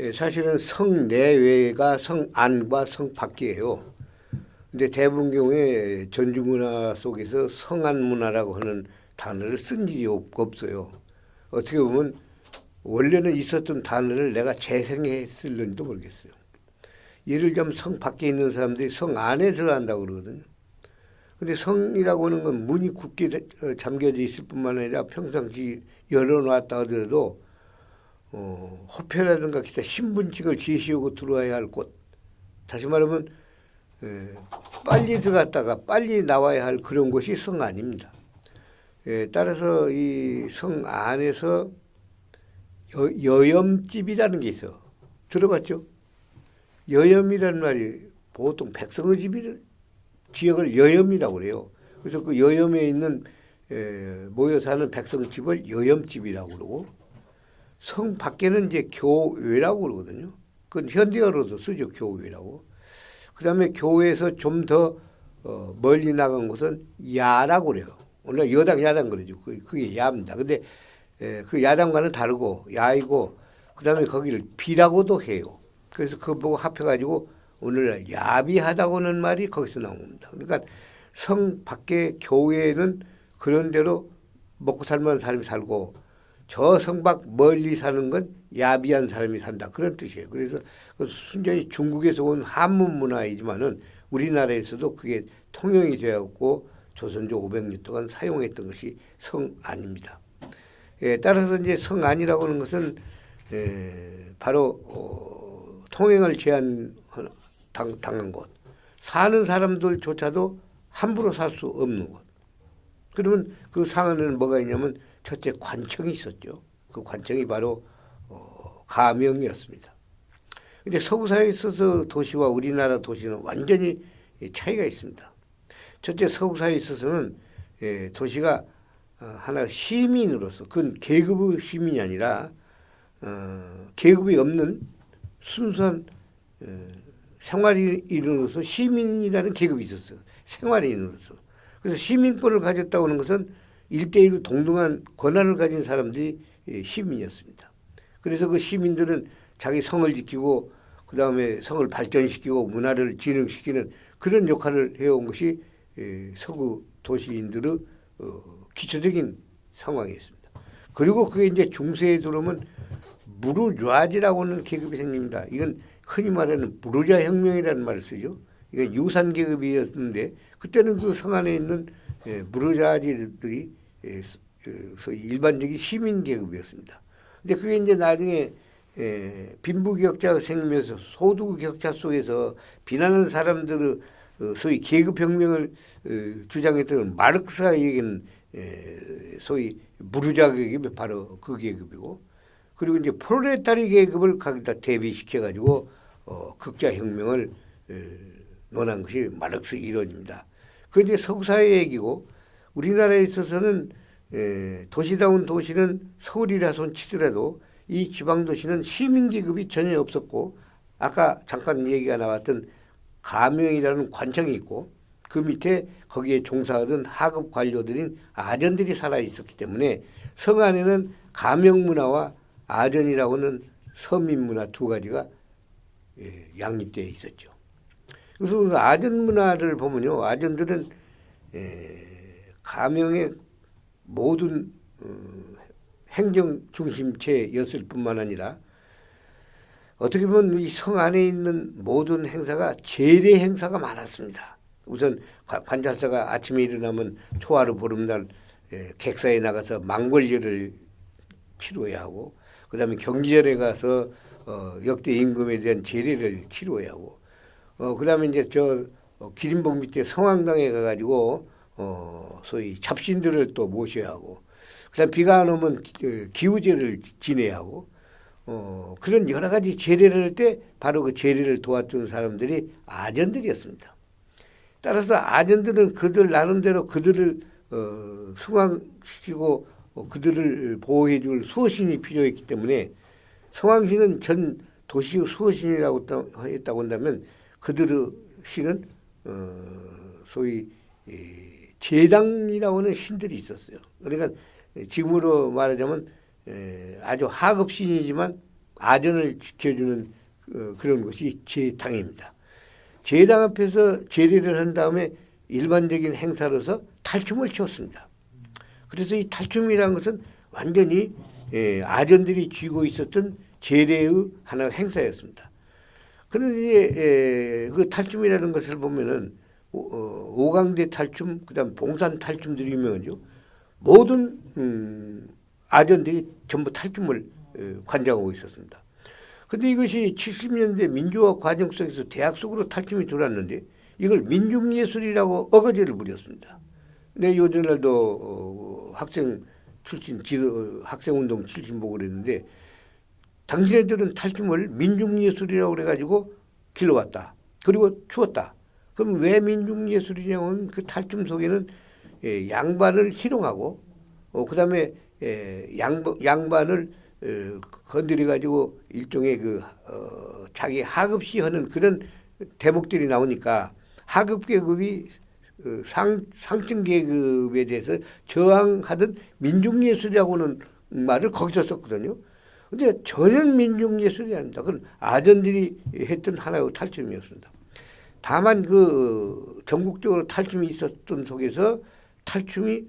예, 사실은 성 내외가 성 안과 성 밖이에요. 근데 대부분 경우에 전주 문화 속에서 성안 문화라고 하는 단어를 쓴 일이 없- 없어요. 어떻게 보면 원래는 있었던 단어를 내가 재생했을는지도 모르겠어요. 예를 들면 성 밖에 있는 사람들이 성 안에 들어간다고 그러거든요. 근데 성이라고 하는 건 문이 굳게 어, 잠겨져 있을 뿐만 아니라 평상시 열어놨다 하더라도 어, 호패라든가 기타 신분증을 제시하고 들어와야 할 곳. 다시 말하면 에, 빨리 들어갔다가 빨리 나와야 할 그런 곳이 성 안입니다. 예, 따라서 이 성 안에서 여, 여염집이라는 게 있어. 들어봤죠? 여염이라는 말이 보통 백성의 집을 지역을 여염이라고 그래요. 그래서 그 여염에 있는 에, 모여 사는 백성집을 여염집이라고 그러고 성 밖에는 이제 교회라고 그러거든요. 그건 현대어로도 쓰죠 교회라고. 그 다음에 교회에서 좀더 어, 멀리 나간 곳은 야라고 그래요. 원래 여당 야당 그러죠. 그- 그게 야입니다. 근데 에, 그 야당과는 다르고 야이고 그 다음에 거기를 비라고도 해요. 그래서 그거 보고 합해가지고 오늘날 야비하다고는 말이 거기서 나온 겁니다. 그러니까 성 밖에 교회는 그런 대로 먹고 살만한 사람이 살고 저성밖 멀리 사는 건 야비한 사람이 산다 그런 뜻이에요. 그래서 그 순전히 중국에서 온 한문 문화이지만은 우리나라에서도 그게 통용이 되었고 조선조 500년 동안 사용했던 것이 성 안입니다. 예, 따라서 이제 성 안이라고 하는 것은 에, 바로 어, 통행을 제한 당, 당한 곳, 사는 사람들조차도 함부로 살 수 없는 곳. 그러면 그 상안에는 뭐가 있냐면 첫째 관청이 있었죠. 그 관청이 바로 어, 가명이었습니다. 근데 서구 사회에 있어서 도시와 우리나라 도시는 완전히 차이가 있습니다. 첫째 서구 사회에 있어서는 예, 도시가 어, 하나 시민으로서 그건 계급의 시민이 아니라 어, 계급이 없는 순수한 어, 생활인으로서 시민이라는 계급이 있었어요. 생활인으로서. 그래서 시민권을 가졌다고 하는 것은 일대일로 동등한 권한을 가진 사람들이 예, 시민이었습니다. 그래서 그 시민들은 자기 성을 지키고 그 다음에 성을 발전시키고 문화를 진흥시키는 그런 역할을 해온 것이 예, 서구 도시인들의 어, 기초적인 상황이었습니다. 그리고 그게 이제 중세에 들어오면 무르좌지라고 하는 계급이 생깁니다. 이건 흔히 말하는 부르자 혁명이라는 말을 쓰죠. 이건 유산 계급이었는데 그때는 그성 안에 있는 예, 무르자지들이 예, 그 소위 일반적인 시민 계급이었습니다. 근데 그게 이제 나중에 예, 빈부격차가 생기면서 소득격차 속에서 비난하는 사람들의 어, 소위 계급혁명을 어, 주장했던 마르크스가 얘기하는 예, 소위 무르자 계급이 바로 그 계급이고 그리고 이제 프로레타리 계급을 거기다 대비시켜 가지고 어, 극자혁명을 에, 논한 것이 마르크스 이론입니다. 그 이제 서구 사회 얘기고 우리나라에 있어서는 에, 도시다운 도시는 서울이라 손 치더라도 이 지방 도시는 시민 계급이 전혀 없었고 아까 잠깐 얘기가 나왔던 가명이라는 관청이 있고 그 밑에 거기에 종사하던 하급 관료들인 아전들이 살아 있었기 때문에 성 안에는 가명 문화와 아전이라고 하는 서민 문화 두 가지가 예, 양립되어 있었죠. 그래서 그 아전 문화를 보면요, 아전들은 예, 가명의 모든 어, 행정 중심체였을 뿐만 아니라 어떻게 보면 이 성 안에 있는 모든 행사가 제례 행사가 많았습니다. 우선 관- 관찰사가 아침에 일어나면 초하루 보름날 예, 객사에 나가서 망골제를 치러야 하고 그다음에 경지전에 가서 어, 역대 임금에 대한 제례를 치러야 하고 어, 그 다음에 이제 저 어, 기린봉 밑에 성황당에 가가지고 어, 소위 잡신들을 또 모셔야 하고 그 다음 비가 안 오면 기- 어, 기우제를 지내야 하고 어, 그런 여러 가지 제례를 할 때 바로 그 제례를 도왔던 사람들이 아전들이었습니다. 따라서 아전들은 그들 나름대로 그들을 어, 수강시키고 어, 그들을 보호해 줄 수호신이 필요했기 때문에 성황시는 전 도시의 수호신이라고 했다- 했다고 한다면 그들의 신은 어, 소위 이, 제당이라고 하는 신들이 있었어요. 그러니까 지금으로 말하자면 에, 아주 하급 신이지만 아전을 지켜주는 어, 그런 것이 제당입니다. 제당 앞에서 제례를 한 다음에 일반적인 행사로서 탈춤을 추었습니다. 그래서 이 탈춤이라는 것은 완전히 예, 아전들이 쥐고 있었던 제례의 하나 행사였습니다. 그런데 이제 예, 그 탈춤이라는 것을 보면은 오, 어, 오강대 탈춤, 그다음 봉산 탈춤들이 유명하죠. 모든 음, 아전들이 전부 탈춤을 에, 관장하고 있었습니다. 근데 이것이 70년대 민주화 과정 속에서 대학 속으로 탈춤이 들어왔는데 이걸 민중예술이라고 어거지를 부렸습니다. 내 요즘날도 어, 학생 출신, 지도, 학생운동 출신 보고 그랬는데 당신네들은 탈춤을 민중예술이라고 그래가지고 길러왔다. 그리고 추었다. 그럼 왜 민중예술이냐면 그 탈춤 속에는 예, 양반을 희롱하고 어, 그 다음에 예, 양, 양반을 어, 건드려 가지고 일종의 그 어, 자기 하급시 하는 그런 대목들이 나오니까 하급 계급이 어, 상 상층 계급에 대해서 저항하던 민중예술이라고는 말을 거기서 썼거든요. 근데 전혀 민중 예술이 아닙니다. 그건 아전들이 했던 하나의 탈춤이었습니다. 다만 그 전국적으로 탈춤이 있었던 속에서 탈춤이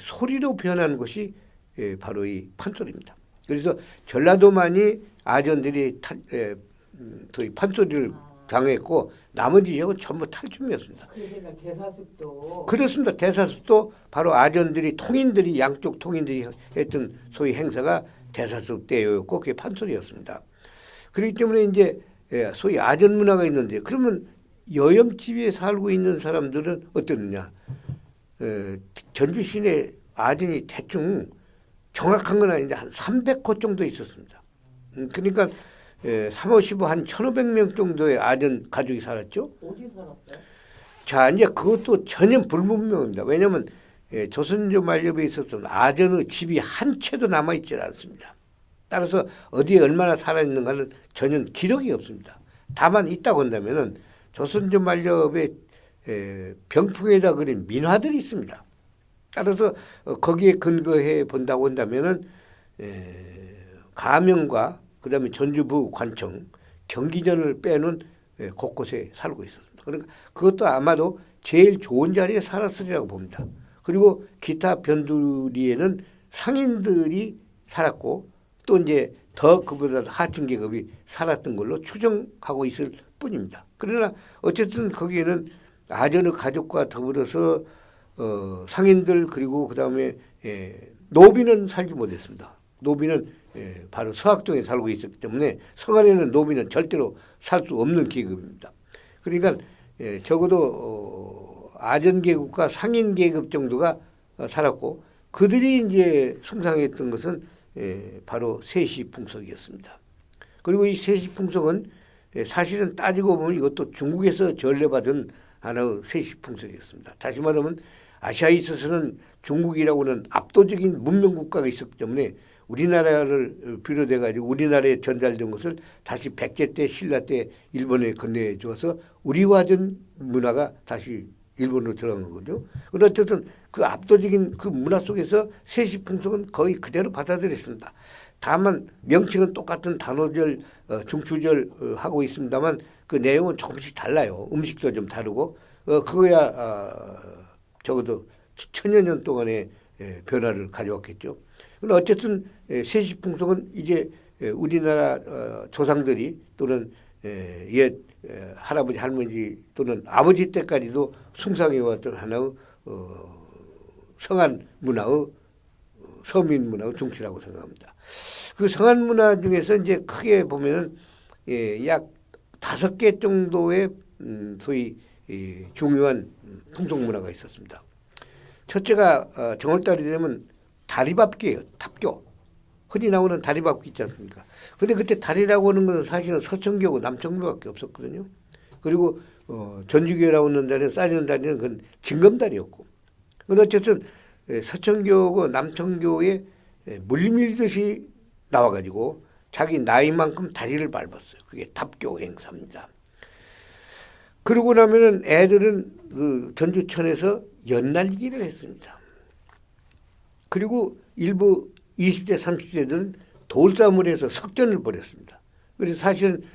소리로 변하는 것이 예, 바로 이 판소리입니다. 그래서 전라도만이 아전들이 탈, 에, 음, 소위 판소리를 당했고 나머지 지역은 전부 탈춤이었습니다. 그러니까 대사습도 그렇습니다. 대사습도 바로 아전들이 통인들이 양쪽 통인들이 했던 소위 행사가 대사습 때였고 그게 판소리였습니다. 그렇기 때문에 이제 예, 소위 아전 문화가 있는데 그러면 여염집에 살고 있는 사람들은 어떻느냐? 에, 전주 시내 아전이 대충 정확한 건 아닌데 한 300호 정도 있었습니다. 음, 그러니까 에, 3, 5, 15, 한 1,500명 정도의 아전 가족이 살았죠. 어디 살았어요? 자, 이제 그것도 전혀 불분명합니다. 왜냐하면 예, 조선조 말렵에 있었던 아전의 집이 한 채도 남아있지 않습니다. 따라서 어디에 얼마나 살아있는가는 전혀 기록이 없습니다. 다만 있다고 한다면은 조선조 말렵에 에, 병풍에다 그린 민화들이 있습니다. 따라서 어, 거기에 근거해 본다고 한다면은 에, 가명과 그다음에 전주부 관청 경기전을 빼놓은 에, 곳곳에 살고 있었습니다. 그러니까 그것도 아마도 제일 좋은 자리에 살았으리라고 봅니다. 그리고 기타 변두리에는 상인들이 살았고 또 이제 더 그보다 하층 계급이 살았던 걸로 추정하고 있을 뿐입니다. 그러나 어쨌든 거기에는 아전의 가족과 더불어서 어, 상인들 그리고 그 다음에 예, 노비는 살지 못했습니다. 노비는 예, 바로 서학동에 살고 있었기 때문에 성안에는 노비는 절대로 살 수 없는 계급입니다. 그러니까 예, 적어도 어, 아전 계급과 상인 계급 정도가 어, 살았고 그들이 이제 숭상했던 것은 예, 바로 세시 풍속이었습니다. 그리고 이 세시 풍속은 예, 사실은 따지고 보면 이것도 중국에서 전래받은 하나의 세시 풍속이었습니다. 다시 말하면 아시아에 있어서는 중국이라고는 압도적인 문명 국가가 있었기 때문에 우리나라를 비롯해 가지고 우리나라에 전달된 것을 다시 백제 때 신라 때 일본에 건네해 줘서 우리화전 문화가 다시 일본으로 들어간 거거든요. 그런데 어쨌든 그 압도적인 그 문화 속에서 세시 풍속은 거의 그대로 받아들였습니다. 다만 명칭은 똑같은 단오절, 어, 중추절 어, 하고 있습니다만 그 내용은 조금씩 달라요. 음식도 좀 다르고 어, 그거야 어, 적어도 천여 년 동안의 예, 변화를 가져왔겠죠. 그런데 어쨌든 예, 세시 풍속은 이제 예, 우리나라 어, 조상들이 또는 예, 옛 예, 할아버지 할머니 또는 아버지 때까지도 숭상해 왔던 하나의 어, 성한 문화의 어, 서민 문화의 중추라고 생각합니다. 그 성한 문화 중에서 이제 크게 보면은 예, 약 다섯 개 정도의 음, 소위 이 중요한 풍속 문화가 있었습니다. 첫째가 어, 정월달이 되면 다리밥기예요. 탑교. 흔히 나오는 다리밥기 있지 않습니까? 근데 그때 다리라고 하는 것은 사실은 서천교고 남천교밖에 없었거든요. 그리고 어, 전주교라고 하는 다리는 쌓이는 다리는 그건 징검다리였고. 근데 어쨌든 예, 서천교고 남천교에 예, 물밀듯이 나와가지고 자기 나이만큼 다리를 밟았어요. 그게 탑교 행사입니다. 그러고 나면은 애들은 그 전주천에서 연날기를 했습니다. 그리고 일부 20대, 30대들은 돌싸움을 해서 석전을 벌였습니다. 그래서 사실은 어,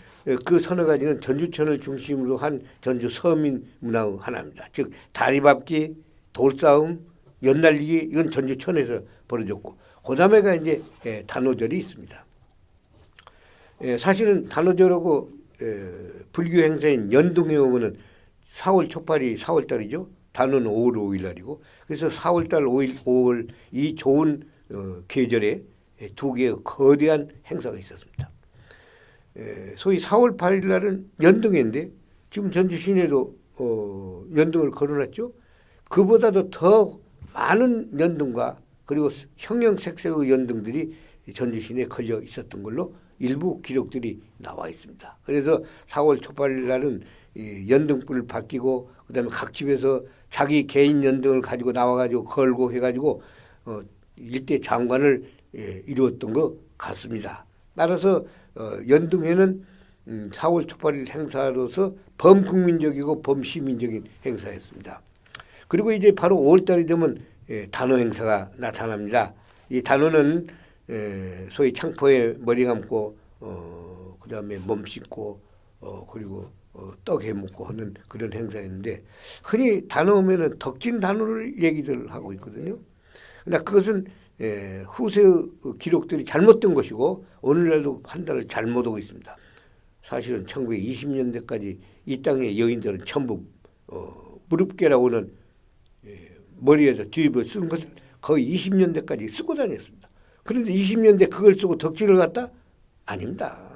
그 서너 가지는 전주천을 중심으로 한 전주 서민 문화의 하나입니다. 즉 다리밟기, 돌싸움, 연날리기 이건 전주천에서 벌어졌고 그 다음에가 이제 예, 단오절이 있습니다. 예, 사실은 단오절하고 에, 불교 행사인 연등에 오면은 4월 초팔이 4월 달이죠. 단오는 5월 5일 날이고 그래서 4월 달 5일 5월 이 좋은 어, 계절에 예, 두 개의 거대한 행사가 있었습니다. 에, 소위 4월 8일 날은 연등회인데 지금 전주 시내도 어, 연등을 걸어놨죠. 그보다도 더 많은 연등과 그리고 형형색색의 연등들이 전주 시내에 걸려 있었던 걸로 일부 기록들이 나와 있습니다. 그래서 4월 초팔 날은 이 연등불을 바뀌고 그다음에 각 집에서 자기 개인 연등을 가지고 나와가지고 걸고 해가지고 어, 일대 장관을 예, 이루었던 것 같습니다. 따라서 어, 연등회는 음, 4월 초팔일 행사로서 범국민적이고 범시민적인 행사였습니다. 그리고 이제 바로 5월달이 되면 예, 단오 행사가 나타납니다. 이 단오는 에, 소위 창포에 머리 감고 어, 그 다음에 몸 씻고 어, 그리고 어, 떡 해 먹고 하는 그런 행사였는데 흔히 단오 오면은 덕진 단오를 얘기들 하고 있거든요. 그러나 그것은 에, 후세의 그 기록들이 잘못된 것이고 오늘날도 판단을 잘못 하고 있습니다. 사실은 1920년대까지 이 땅의 여인들은 전부 어, 무릎개라고 는 예, 머리에서 뒤집어 쓴 것을 거의 20년대까지 쓰고 다녔습니다. 그런데 20년대 그걸 쓰고 덕질을 갖다? 아닙니다.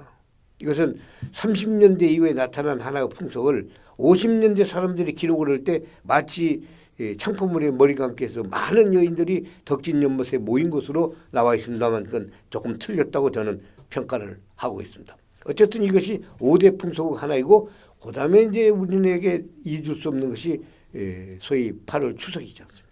이것은 30년대 이후에 나타난 하나의 풍속을 50년대 사람들이 기록을 할 때 마치 예, 창포물에 머리 감기 해서 많은 여인들이 덕진 연못에 모인 것으로 나와 있습니다만 그건 조금 틀렸다고 저는 평가를 하고 있습니다. 어쨌든 이것이 5대 풍속 하나이고 그 다음에 이제 우리에게 잊을 수 없는 것이 예, 소위 8월 추석이지 않습니까?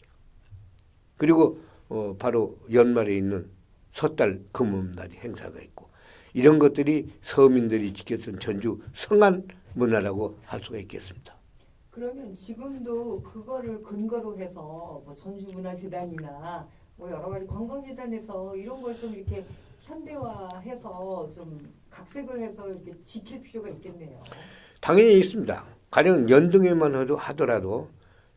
그리고 어, 바로 연말에 있는 섣달 금음날이 행사가 있고 이런 것들이 서민들이 지켰던 전주 성안 문화라고 할 수가 있겠습니다. 그러면 지금도 그거를 근거로 해서 뭐 전주문화재단이나 뭐 여러 가지 관광재단에서 이런 걸 좀 이렇게 현대화해서 좀 각색을 해서 이렇게 지킬 필요가 있겠네요. 당연히 있습니다. 가령 연등에만 하더라도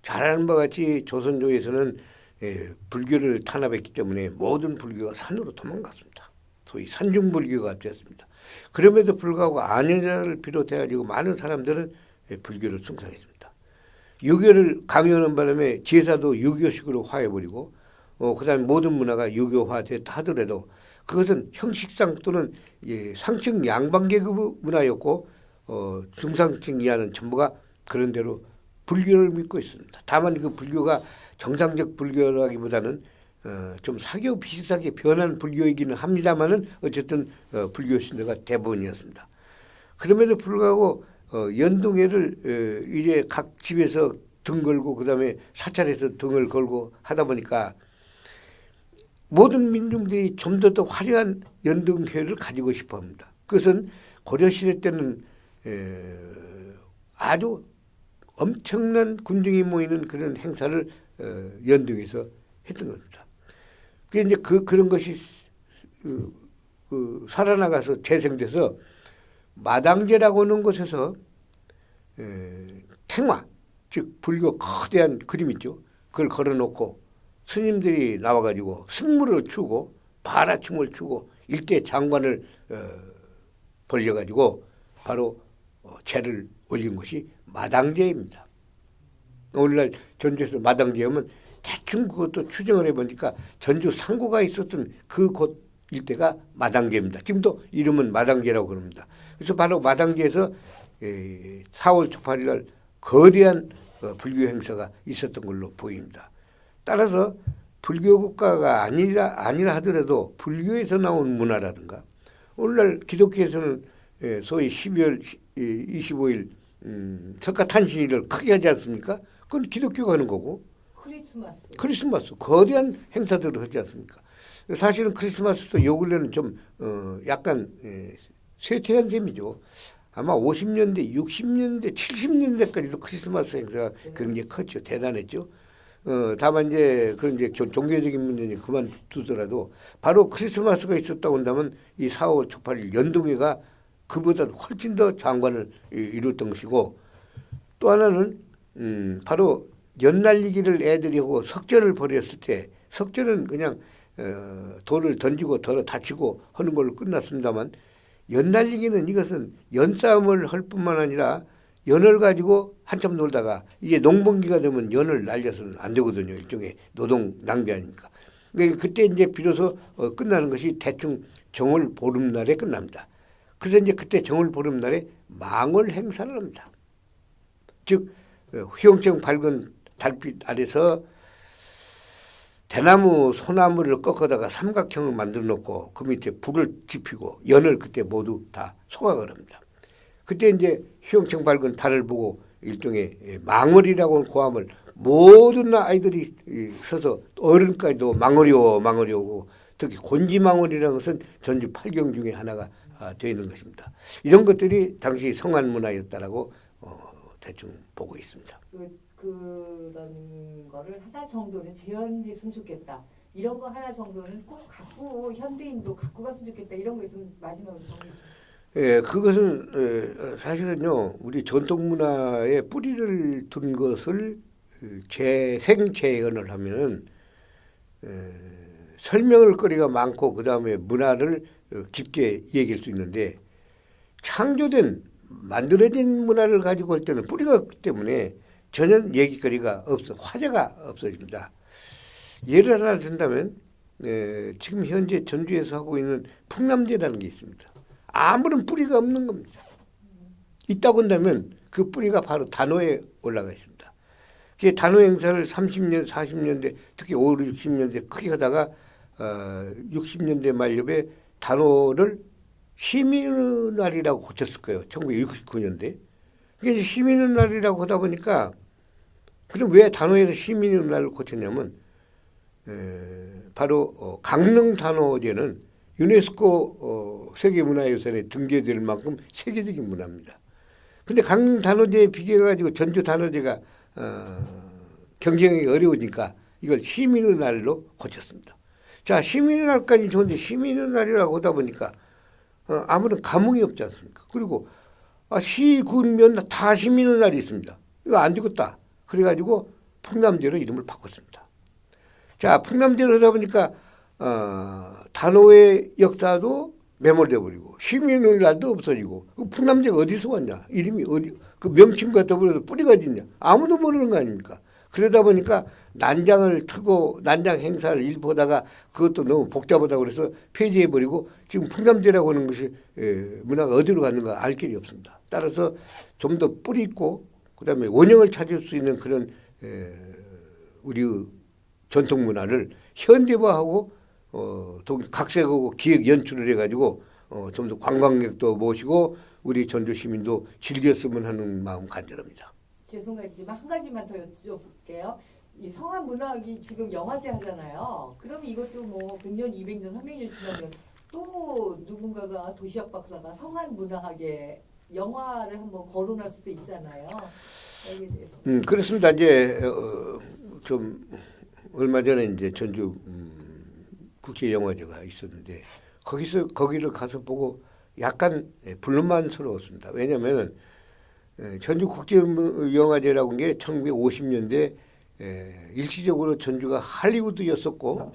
잘 아는 바와 같이 조선조에서는 예, 불교를 탄압했기 때문에 모든 불교가 산으로 도망갔습니다. 소위 산중불교가 되었습니다. 그럼에도 불구하고 안현자를 비롯해가지고 많은 사람들은 예, 불교를 숭상했습니다. 유교를 강요하는 바람에 제사도 유교식으로 화해버리고 어, 그다음에 모든 문화가 유교화 됐다 하더라도 그것은 형식상 또는 예, 상층 양반계급 문화였고 어, 중상층 이하는 전부가 그런 대로 불교를 믿고 있습니다. 다만 그 불교가 정상적 불교라기보다는 어, 좀 사교 비슷하게 변한 불교이기는 합니다만은 어쨌든 어, 불교 신도가 대부분이었습니다. 그럼에도 불구하고 어, 연동회를 어, 이래 각 집에서 등 걸고 그다음에 사찰에서 등을 걸고 하다 보니까 모든 민중들이 좀 더 더 화려한 연등회를 가지고 싶어 합니다. 그것은 고려 시대 때는 에, 아주 엄청난 군중이 모이는 그런 행사를 어, 연등에서 했던 겁니다. 그 이제 그 그런 것이 그, 그 살아나가서 재생돼서 마당제라고 하는 곳에서 에, 탱화 즉 불교 거대한 그림 있죠. 그걸 걸어놓고 스님들이 나와가지고 승무를 추고 바라춤을 추고 일대 장관을 어, 벌려가지고 바로 어, 제를 올린 것이 마당제입니다. 오늘날 전주에서 마당제 하면 대충 그것도 추정을 해보니까 전주 상고가 있었던 그곳 일대가 마당제입니다. 지금도 이름은 마당제라고 그럽니다. 그래서 바로 마당제에서 에, 4월 초팔일 날 거대한 어, 불교 행사가 있었던 걸로 보입니다. 따라서 불교 국가가 아니라 아니라 하더라도 불교에서 나온 문화라든가 오늘날 기독교에서는 예, 소위 12월 25일 음, 석가 탄신일을 크게 하지 않습니까? 그건 기독교가 하는 거고 크리스마스. 크리스마스 거대한 행사들을 하지 않습니까? 사실은 크리스마스도 요 근래는 좀 어, 약간 예, 쇠퇴한 셈이죠. 아마 50년대, 60년대, 70년대까지도 크리스마스 행사가 굉장히 컸죠. 대단했죠. 어, 다만 이제 그런 이제 교- 종교적인 문제는 그만두더라도 바로 크리스마스가 있었다고 한다면 이 4월 초팔일 연동회가 그보다 훨씬 더 장관을 이- 이뤘던 것이고 또 하나는 음, 바로 연날리기를 애들이 하고 석전을 벌였을 때 석전은 그냥 어, 돌을 던지고 덜어 다치고 하는 걸로 끝났습니다만 연날리기는 이것은 연싸움을 할 뿐만 아니라 연을 가지고 한참 놀다가 이제 농번기가 되면 연을 날려서는 안 되거든요. 일종의 노동 낭비 아닙니까? 그러니까 그때 이제 비로소 어, 끝나는 것이 대충 정월 보름날에 끝납니다. 그래서 이제 그때 정월 보름날에 망월 행사를 합니다. 즉 어, 휘영청 밝은 달빛 아래서 대나무 소나무를 꺾어다가 삼각형을 만들어 놓고 그 밑에 불을 지피고 연을 그때 모두 다 소각을 합니다. 그때 이제 휘영청 밝은 달을 보고 일종의 예, 망월이라고 하는 고함을 모든 아이들이 이, 서서 어른까지도 망월이오 망월이오고 특히 곤지망월이라는 것은 전주 팔경 중에 하나가 아, 되어 있는 것입니다. 이런 것들이 당시 성안 문화였다라고 어, 대충 보고 있습니다. 그, 그런 거를 하나 정도는 재현했으면 좋겠다. 이런 거 하나 정도는 꼭 갖고 현대인도 갖고 갔으면 좋겠다. 이런 거 있으면 마지막으로 좀. 예, 그것은 에, 사실은요 우리 전통 문화에 뿌리를 둔 것을 그 재생 재현을 하면은 에, 설명할 거리가 많고 그 다음에 문화를 어, 깊게 얘기할 수 있는데 창조된 만들어진 문화를 가지고 할 때는 뿌리가 없기 때문에 전혀 얘기거리가 없어 화제가 없어집니다. 예를 하나 든다면 에, 지금 현재 전주에서 하고 있는 풍남제라는 게 있습니다. 아무런 뿌리가 없는 겁니다. 있다고 한다면 그 뿌리가 바로 단호에 올라가 있습니다. 그 단호 행사를 30년, 40년대, 특히 5, 60년대 크게 하다가 어, 60년대 말엽에 단호를 시민의 날이라고 고쳤을 거예요. 1969년대. 그게 시민의 날이라고 하다 보니까 그럼 왜 단호에서 시민의 날을 고쳤냐면 에, 바로 어, 강릉 단호제는 유네스코 어, 세계문화유산에 등재될 만큼 세계적인 문화입니다. 근데 강릉 단오제에 비교해가지고 전주 단오제가 어, 경쟁하기 어려우니까 이걸 시민의 날로 고쳤습니다. 자, 시민의 날까지 좋은데 시민의 날이라고 하다 보니까 어, 아무런 감흥이 없지 않습니까? 그리고 아, 시, 군, 면 다 시민의 날이 있습니다. 이거 안 되겠다. 그래가지고 풍남제로 이름을 바꿨습니다. 자, 풍남제로 하다 보니까 어, 단호의 역사도 매몰돼 버리고 시민의 날도 없어지고 그 풍남제가 어디서 왔냐 이름이 어디 그 명칭과 더불어서 뿌리가 있냐 아무도 모르는 거 아닙니까 그러다 보니까 난장을 트고 난장 행사를 일보다가 그것도 너무 복잡하다고 그래서 폐지해 버리고 지금 풍남제라고 하는 것이 에, 문화가 어디로 갔는가 알 길이 없습니다 따라서 좀 더 뿌리 있고 그다음에 원형을 찾을 수 있는 그런 에, 우리의 전통 문화를 현대화하고 어, 또 각색하고 기획 연출을 해가지고 어, 좀 더 관광객도 모시고 우리 전주 시민도 즐겼으면 하는 마음 간절합니다. 죄송하지만 한 가지만 더 여쭤볼게요. 이 성한 문학이 지금 영화제 하잖아요. 그럼 이것도 뭐 100년, 200년, 300년 지나면 또 누군가가 도시학 박사가 성한 문학에 영화를 한번 거론할 수도 있잖아요. 음, 그렇습니다. 이제 어, 좀 얼마 전에 이제 전주 음, 국제 영화제가 있었는데 거기서 거기를 가서 보고 약간 예, 불만스러웠습니다. 왜냐하면 전주 국제 영화제라고 한게 1950년대 에, 일시적으로 전주가 할리우드였었고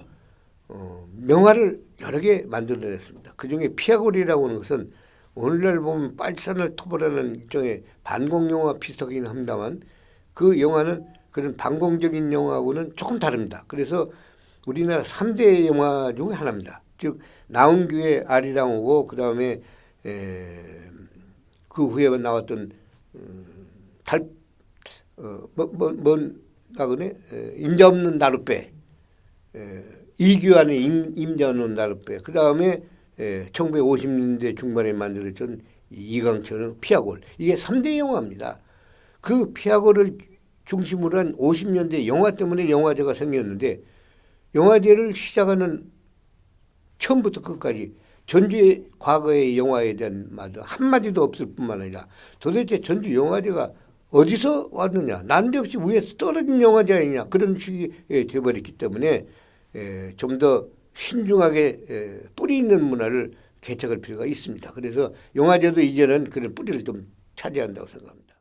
어, 명화를 여러 개 만들어냈습니다. 그 중에 피아골이라고 하는 것은 오늘날 보면 빨산을 토벌하는 일종의 반공 영화 비슷하긴 합니다만 그 영화는 그런 반공적인 영화하고는 조금 다릅니다. 그래서 우리나라 3대 영화 중에 하나입니다. 즉 나온규의 아리랑 오고 그 다음에 그 후에 나왔던 음, 달, 어, 뭐, 뭐, 뭔, 나그네? 임자 없는 나룻배. 에, 이규환의 임, 임자 없는 나룻배. 그 다음에 1950년대 중반에 만들어진 이강철의 피아골. 이게 3대 영화입니다. 그 피아골을 중심으로 한 50년대 영화 때문에 영화제가 생겼는데 영화제를 시작하는 처음부터 끝까지 전주의 과거의 영화에 대한 말도 한마디도 없을 뿐만 아니라 도대체 전주 영화제가 어디서 왔느냐 난데없이 위에서 떨어진 영화제 아니냐 그런 식이 예, 돼버렸기 때문에 예, 좀더 신중하게 예, 뿌리 있는 문화를 개척할 필요가 있습니다. 그래서 영화제도 이제는 그런 뿌리를 좀 차지한다고 생각합니다.